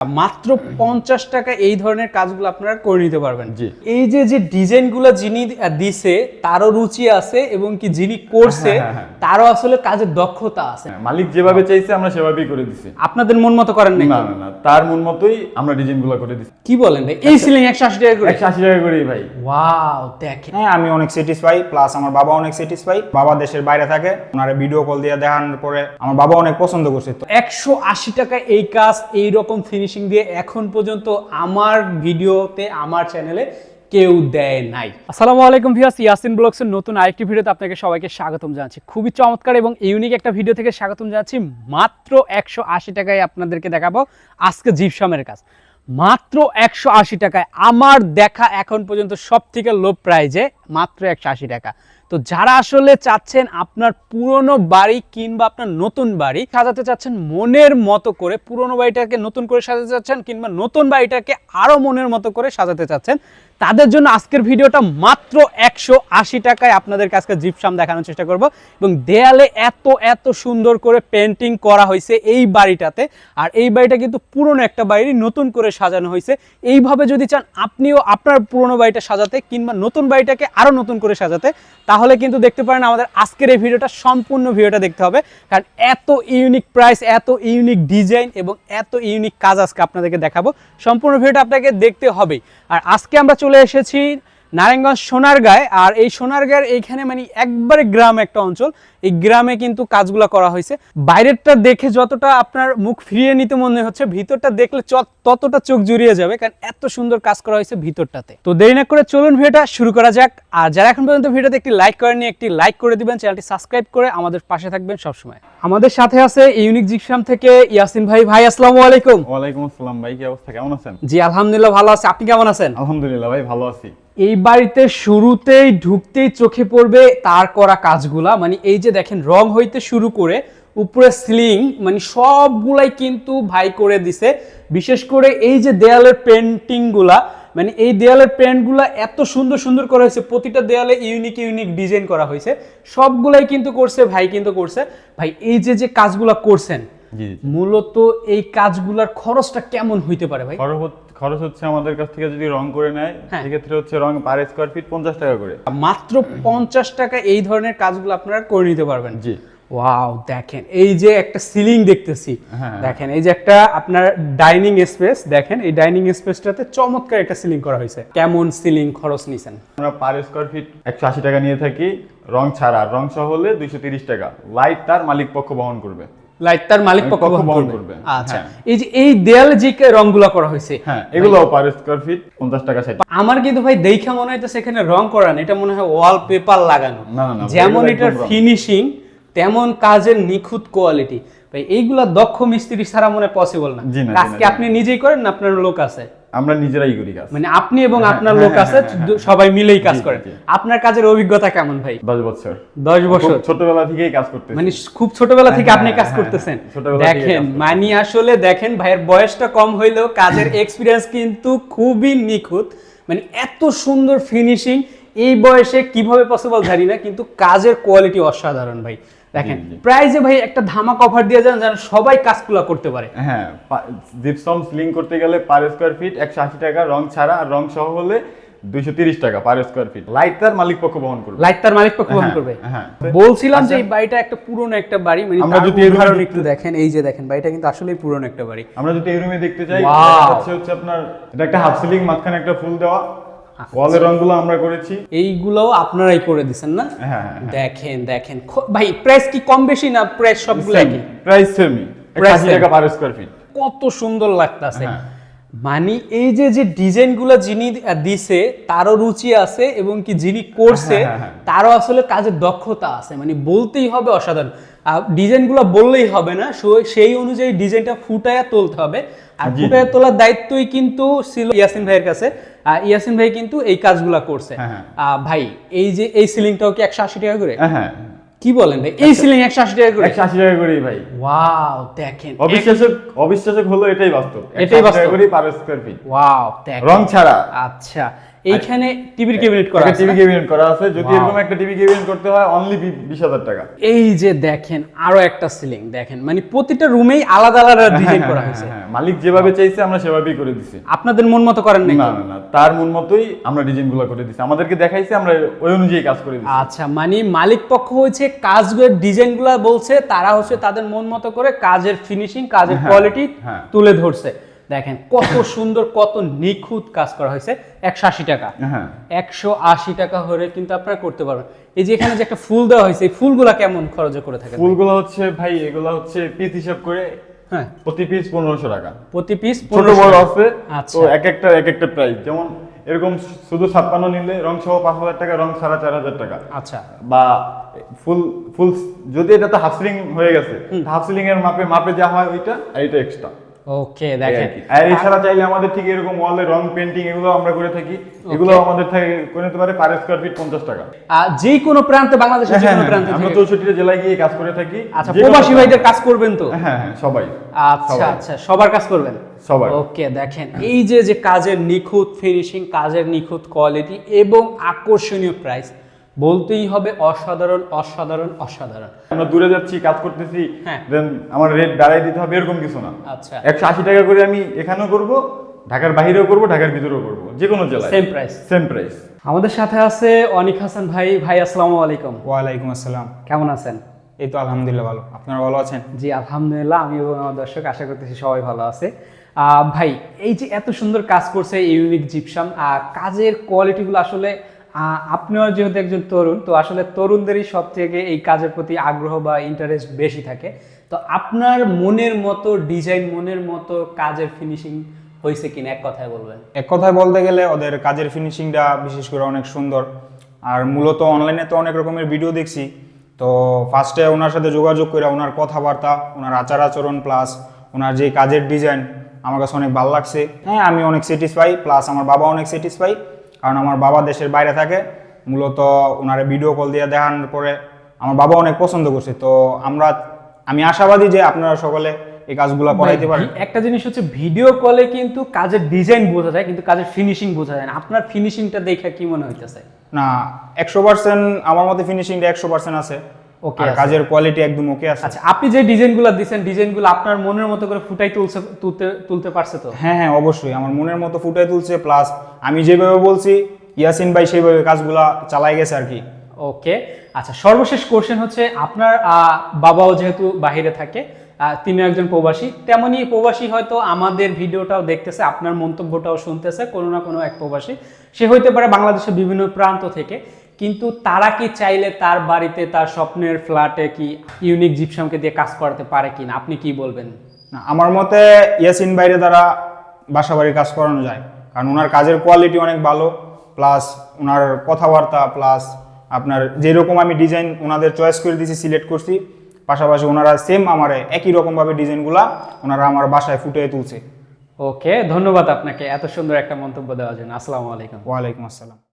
মাত্র পঞ্চাশ টাকা এই ধরনের কাজগুলো আপনারা করে নিতে পারবেন। এই যে যে ডিজাইনগুলো যিনি দিছে তারও রুচি আছে এবং কি যিনি করছে হ্যাঁ, হ্যাঁ, হ্যাঁ। তারও আসলে কাজের দক্ষতা আছে। মালিক যেভাবে চাইছে আমরা সেভাবেই করে দিছি। আপনাদের মন মতো করেন না না না তার মন মতোই আমরা ডিজাইনগুলো করে দিছি। কি বলেন ভাই? এই সিলিং একশো আশি টাকা করে। একশো আশি টাকা করেই ভাই। ওয়াও দেখেন। হ্যাঁ আমি অনেক স্যাটিসফাই প্লাস আমার বাবা অনেক স্যাটিসফাই বাবা দেশের বাইরে থাকে ওনারা ভিডিও কল দিয়ে দেখানোর পরে আমার বাবা অনেক পছন্দ করছে। তো একশো আশি টাকা এই কাজ এই রকম ফিনিশিং দিয়ে এখন পর্যন্ত আমার ভিডিওতে, আমার চ্যানেলে কেউ দেয় নাই। আসসালামু আলাইকুম ভিউয়ার্স, ইয়াসিন ব্লগসের নতুন আরেকটি ভিডিওতে আপনাকে সবাইকে স্বাগতম জানাচ্ছি। খুবই চমৎকার এবং ইউনিক একটা ভিডিও থেকে স্বাগতম জানাচ্ছি। মাত্র একশো আশি টাকায় আপনাদেরকে দেখাবো আজকে জিপসামের কাজ। মাত্র একশো আশি টাকায় আমার দেখা এখন পর্যন্ত সব থেকে লো প্রাইজে মাত্র একশো আশি টাকা। তো যারা আসলে চাচ্ছেন আপনার পুরনো বাড়ি কিংবা আপনার নতুন বাড়ি সাজাতে চাচ্ছেন মনের মতো করে, পুরনো বাড়িটাকে নতুন করে সাজাতে চাচ্ছেন কিংবা নতুন বাড়িটাকে আরও মনের মতো করে সাজাতে চাচ্ছেন, তাদের জন্য আজকের ভিডিওটা মাত্র একশো আশি টাকায় আপনাদের কাছে জিপসাম দেখানোর চেষ্টা করব এবং দেয়ালে এত এত সুন্দর করে পেন্টিং করা হয়েছে এই বাড়িটাতে। আর এই বাড়িটা কিন্তু পুরনো একটা বাড়ি, নতুন করে সাজানো হয়েছে। এইভাবে যদি চান, আপনিও আপনার পুরনো বাড়িটা সাজাতে কিংবা নতুন বাড়িটাকে আরও নতুন করে সাজাতে, তাহলে কিন্তু দেখতে পারেন আমাদের আজকের এই ভিডিওটা, সম্পূর্ণ ভিডিওটা দেখতে হবে। কারণ এত ইউনিক প্রাইস এত ইউনিক ডিজাইন এবং এত ইউনিক কাজ আজকে আপনাদেরকে দেখাবো। সম্পূর্ণ ভিডিওটা আপনাকে দেখতে হবেই। আর আজকে আমরা চলে এসেছি নারায়ণগঞ্জ সোনারগাঁয় আর এই সোনারগাঁয়ের এইখানে মানে একবারে গ্রাম একটা অঞ্চল। এই গ্রামে কিন্তু কাজগুলো করা হয়েছে। বাইরেরটা দেখে যতটা আপনার মুখ ফিরিয়ে নিতে মনে হচ্ছে ভিতরটা দেখলে ততটা চোখ জুড়িয়ে যাবে কারণ এত সুন্দর কাজ করা হয়েছে ভিতরটাতে। তো দেরি না করে চলুন ভিডিওটা শুরু করা যাক। আর যারা এখন পর্যন্ত ভিডিওতে একটি লাইক করেননি একটি লাইক করে দিবেন চ্যানেলটি সাবস্ক্রাইব করে আমাদের পাশে থাকবেন সবসময়। আমাদের সাথে আছে ইউনিক জিপসাম থেকে ইয়াসিন ভাই। ভাই আসসালামু আলাইকুম। ওয়ালাইকুম আসসালাম ভাই কি অবস্থা? কেমন আছেন? জি আলহামদুলিল্লাহ ভালো আছি। আপনি কেমন আছেন? আলহামদুলিল্লাহ ভাই ভালো আছি। এই বাড়িতে শুরুতেই ঢুকতেই চোখে পড়বে তার করা কাজগুলা। মানে এই যে দেখেন রং হইতে শুরু করে উপরে সিলিং মানে সবগুলাই কিন্তু ভাই করে দিছে। বিশেষ করে এই যে দেয়ালের পেন্টিংগুলা মানে এই দেয়ালের পেন্টগুলা এত সুন্দর সুন্দর করা হয়েছে প্রতিটা দেয়ালে ইউনিক ইউনিক ডিজাইন করা হয়েছে। সবগুলাই কিন্তু করছে ভাই কিন্তু করছে। ভাই এই যে যে কাজগুলা করছেন মূলত এই কাজগুলার খরচটা কেমন হইতে পারে ভাই? খরচ হচ্ছে- আমাদের কাছ থেকে যদি রং করে নেয় হ্যাঁ। সেক্ষেত্রে হচ্ছে রং পার স্কোয়ার ফিট পঞ্চাশ টাকা করে। মাত্র পঞ্চাশ টাকা এই ধরনের কাজগুলো আপনারা করে নিতে পারবেন। জি। ওয়াও দেখেন এই যে একটা সিলিং দেখতেছি। হ্যাঁ। দেখেন এই যে একটা আপনার ডাইনিং স্পেস দেখেন এই ডাইনিং স্পেসটাতে চমৎকার একটা সিলিং করা হয়েছে। কেমন সিলিং খরচ নিছেন? আমরা পার স্কোয়ার ফিট একশো আশি টাকা নিয়ে থাকি রং ছাড়া। রং সহ হলে দুইশো তিরিশ টাকা। লাইট তার মালিক পক্ষ বহন করবে। লাইট তার মালিক পক্ষ বহন করবে। আচ্ছা। হ্যাঁ। এই যে এই দেয়াল যে রংগুলো করা হয়েছে হ্যাঁ এগুলো পার স্কয়ার ফিট পঞ্চাশ টাকা ষাট আমার কিন্তু ভাই দেখা মনে হইতেছে এখানে রং করা না এটা মনে হয় ওয়াল পেপার লাগানো যেমন এটার ফিনিশিং তেমন কাজের নিখুঁত কোয়ালিটি ভাই এইগুলা দক্ষ মিস্ত্রি ছাড়া মনে পসিবল না। আজকে আপনি নিজেই করেন না আপনার লোক আছে। আমরা নিজেরাই করি কাজ। মানে আপনি এবং হ্যাঁ, আপনার হ্যাঁ, লোক হ্যাঁ, আছে সবাই মিলেই কাজ করেন আপনার কাজের অভিজ্ঞতা কেমন ভাই? দশ বছর। দশ বছর। ছোটবেলা থেকেই কাজ করতে মানে খুব ছোটবেলা থেকে আপনি কাজ করতেছেন। দেখেন মানে আসলে দেখেন ভাইয়ের বয়সটা কম হইলেও কাজের এক্সপিরিয়েন্স কিন্তু খুবই নিখুঁত। মানে এত সুন্দর ফিনিশিং এই বয়সে কীভাবে পসিবল জানি না কিন্তু কাজের কোয়ালিটি অসাধারণ ভাই। দেখেন। প্রাইজে ভাই একটা ধামাক অফার দিয়ে যান যেন সবাই কাজগুলো করতে পারে। হ্যাঁ জিপসম স্লিং করতে গেলে পার স্কোয়ার ফিট একশো আশি টাকা রং ছাড়া আর রং সহ হলে দুইশো তিরিশ টাকা পার স্কোয়ার ফিট লাইট তার মালিক পক্ষ বহন করবে। লাইট তার মালিক পক্ষ বহন হ্যাঁ, করবে। হ্যাঁ। বলছিলাম যে আচ্ছা। এই বাড়িটা একটা পুরনো একটা বাড়ি মানে আমরা যদি এই উদাহরণ একটু দেখেন এই যে দেখেন বাড়িটা কিন্তু আসলেই পুরনো একটা বাড়ি। আমরা যদি এই রুমে দেখতে চাই হচ্ছে হচ্ছে আপনার এটা একটা হাফ সিলিং মাঝখানে একটা ফুল দেওয়া। ওয়ালের রংগুলো আমরা করেছি। এইগুলোও আপনারাই করে দিছেন না? হ্যাঁ, হ্যাঁ, হ্যাঁ। দেখেন দেখেন। ভাই প্রাইস কি কম বেশি না প্রাইস সবগুলো একই প্রাইস সেমি Price আশি টাকা পার স্কোয়ার ফিট কত সুন্দর লাগতাছে। মানে এই যে যে ডিজাইনগুলো যিনি দিছে তারও রুচি আছে এবং কি যিনি করছে। তারও আসলে কাজের দক্ষতা আছে। মানে বলতেই হবে অসাধারণ। ডিজাইনগুলো বললেই হবে না সেই অনুযায়ী ডিজাইনটা ফুটায়া তুলতে হবে। আর ফুটায়া তোলার দায়িত্বই কিন্তু ছিল ইয়াসিন ভাইয়ের কাছে। ইয়াসিন ভাই কিন্তু এই কাজগুলা করছে। হ্যাঁ, হ্যাঁ। ভাই এই যে এই সিলিংটাও কি একশো আশি টাকা করে? হ্যাঁ হ্যাঁ। কি বলেন ভাই? এই সিলিং একশো আশি টাকা করে? একশো আশি টাকা করেই ভাই। ওয়াও দেখেন। অবিশ্বাসক অবিশ্বাসক হলো এটাই বাস্তব। এটাই 180 টাকা বাস্তব। করেই পার স্কোয়ার ফিট ওয়াও দেখেন। রং ছাড়া। আচ্ছা। এইখানে টিভির ক্যাবিনেট করা আছে। টিভি ক্যাবিনেট করা আছে। যদি এরকম একটা টিভি ক্যাবিনেট করতে হয় অনলি বিশ হাজার টাকা। এই যে দেখেন আরও একটা সিলিং দেখেন মানে প্রতিটা রুমেই আলাদা আলাদা ডিজাইন করা হয়েছে। হ্যাঁ, মালিক যেভাবে চাইছে আমরা সেভাবেই করে দিছি। আপনাদের মন মতো করেন নাকি না না তার মন মতোই আমরা ডিজাইনগুলো করে দিছি। আমাদেরকে দেখাইছে আমরা ওই অনুযায়ী কাজ করে দিছি। আচ্ছা মানে মালিক পক্ষ হচ্ছে কাজগুলোর ডিজাইনগুলো বলছে তারা হচ্ছে তাদের মন মতো করে কাজের ফিনিশিং কাজের কোয়ালিটি হ্যাঁ। তুলে ধরছে। দেখেন। কত সুন্দর কত নিখুঁত কাজ করা হয়েছে। একশো আশি টাকা। হ্যাঁ। একশো আশি টাকা হলে কিন্তু আপনারা করতে পারবেন। এই যে এখানে যে একটা ফুল দেওয়া হয়েছে এই ফুলগুলা কেমন খরচ করে থাকেন ফুলগুলো হচ্ছে ভাই এগুলো হচ্ছে পিস হিসাব করে হ্যাঁ। প্রতি পিস পনেরোশো টাকা। প্রতি পিস ছোট বড় আছে আচ্ছা। তো এক একটা এক একটা প্রাইস যেমন এরকম শুধু ছাপ্পান্ন নিলে রং সহ পাঁচ হাজার টাকা রং সাড়ে চার হাজার টাকা। আচ্ছা। বা ফুল ফুল যদি এটা তো হাফ সিলিং হয়ে গেছে হাফ সিলিং এর মাপে মাপে যা হয় ওইটা আর এটা এক্সট্রা ওকে দেখেন। আর এছাড়া চাইলে আমাদের ঠিক এরকম ওয়ালে রং পেন্টিং এগুলো আমরা করে থাকি। এগুলো আমাদের থেকে করে নিতে পারে পার স্কোয়ার ফিট পঞ্চাশ টাকা। আহ, যে কোনো প্রান্তে বাংলাদেশের যে কোনো প্রান্তে আমরা থেকে- চৌষট্টিটা জেলায় গিয়ে কাজ করে থাকি। আচ্ছা প্রবাসী ভাইদের কাজ করবেন তো? হ্যাঁ হ্যাঁ সবাই। আচ্ছা আচ্ছা সবার কাজ করবেন? সবাই ওকে দেখেন এই যে যে কাজের নিখুঁত ফিনিশিং কাজের নিখুঁত কোয়ালিটি এবং আকর্ষণীয় প্রাইস বলতেই হবে অসাধারণ অসাধারণ অসাধারণ। আমরা দূরে যাচ্ছি কাজ করতেছি হ্যাঁ। দেন আমার রেট বাড়াই দিতে হবে এরকম কিছু না। আচ্ছা। একশো আশি টাকা করে আমি এখানেও করব ঢাকার বাইরেও করব ঢাকার ভিতরেও করব যে কোনো জেলায়। সেম প্রাইস সেম প্রাইস আমাদের সাথে আছে অনিক হাসান ভাই। ভাই আসসালামু আলাইকুম। ওয়ালাইকুম আসসালাম। কেমন আছেন? এই তো আলহামদুলিল্লাহ ভালো। আপনারা ভালো আছেন? জি আলহামদুলিল্লাহ। আমি এবং আমার দর্শক আশা করতেছি সবাই ভালো আছে। আহ, ভাই এই যে এত সুন্দর কাজ করছে ইউনিক জিপসাম কাজের কোয়ালিটিগুলো আসলে আপনিও যেহেতু একজন তরুণ, তো আসলে তরুণদেরই সব থেকে এই কাজের প্রতি আগ্রহ বা ইন্টারেস্ট বেশি থাকে। তো আপনার মনের মতো ডিজাইন মনের মতো কাজের ফিনিশিং হয়েছে কিনা? এক কথায় বলবেন। এক কথায় বলতে গেলে ওদের কাজের ফিনিশিংটা বিশেষ করে অনেক সুন্দর। আর মূলত অনলাইনে তো অনেক রকমের ভিডিও দেখছি। তো ফার্স্টে ওনার সাথে যোগাযোগ করে ওনার কথাবার্তা, ওনার আচার আচরণ প্লাস ওনার যে কাজের ডিজাইন আমার কাছে অনেক ভালো লাগছে। হ্যাঁ আমি অনেক স্যাটিসফাই প্লাস আমার বাবা অনেক স্যাটিসফাই কারণ আমার বাবা দেশের বাইরে থাকে মূলত ওনারা ভিডিও কল দিয়ে দেখানোর পরে আমার বাবা অনেক পছন্দ করছে তো আমরা আমি আশাবাদী যে আপনারা সকলে এই কাজগুলো করাইতে পারেন। একটা জিনিস হচ্ছে ভিডিও কলে কিন্তু কাজের ডিজাইন বোঝা যায় কিন্তু কাজের ফিনিশিং বোঝা যায় না। আপনার ফিনিশিংটা দেখে কি মনে হইতেছে? না একশো পার্সেন্ট আমার মতে ফিনিশিংটা একশো পার্সেন্ট আছে। আছে। কাজের কোয়ালিটি একদম ওকে আছে। আচ্ছা আপনি যে ডিজাইনগুলো দিচ্ছেন ডিজাইনগুলো আপনার মনের মতো করে ফুটাই তুলছে তুলতে তুলতে পারছে তো? হ্যাঁ হ্যাঁ অবশ্যই। আমার মনের মতো ফুটে তুলছে প্লাস আমি যেভাবে বলছি ইয়াসিন ভাই সেইভাবে কাজগুলা চালাই গেছে আর কি। ওকে। আচ্ছা সর্বশেষ কোশ্চেন হচ্ছে আপনার আহ, বাবাও যেহেতু বাইরে থাকে তিনি একজন প্রবাসী তেমনি প্রবাসী হয়তো আমাদের ভিডিওটাও দেখতেছে আপনার মন্তব্যটাও শুনতেছে কোনো না কোনো এক প্রবাসী। সে হইতে পারে বাংলাদেশের বিভিন্ন প্রান্ত থেকে। কিন্তু তারা কি চাইলে তার বাড়িতে তার স্বপ্নের ফ্ল্যাটে কি ইউনিক জিপসামকে দিয়ে কাজ করাতে পারে কিনা? আপনি কি বলবেন? না, আমার মতে ইয়াসিন বাইরে দ্বারা বাসা বাড়ির কাজ করানো যায়। কারণ ওনার কাজের কোয়ালিটি অনেক ভালো প্লাস ওনার কথাবার্তা প্লাস আপনার যেরকম আমি ডিজাইন ওনাদের চয়েস করে দিয়েছি সিলেক্ট করছি পাশাপাশি ওনারা সেম আমার একই রকমভাবে ডিজাইনগুলা ওনারা আমার বাসায় ফুটিয়ে তুলছে। ওকে ধন্যবাদ আপনাকে এত সুন্দর একটা মন্তব্য দেওয়ার জন্য। আসসালামু আলাইকুম। ওয়ালাইকুম আসসালাম।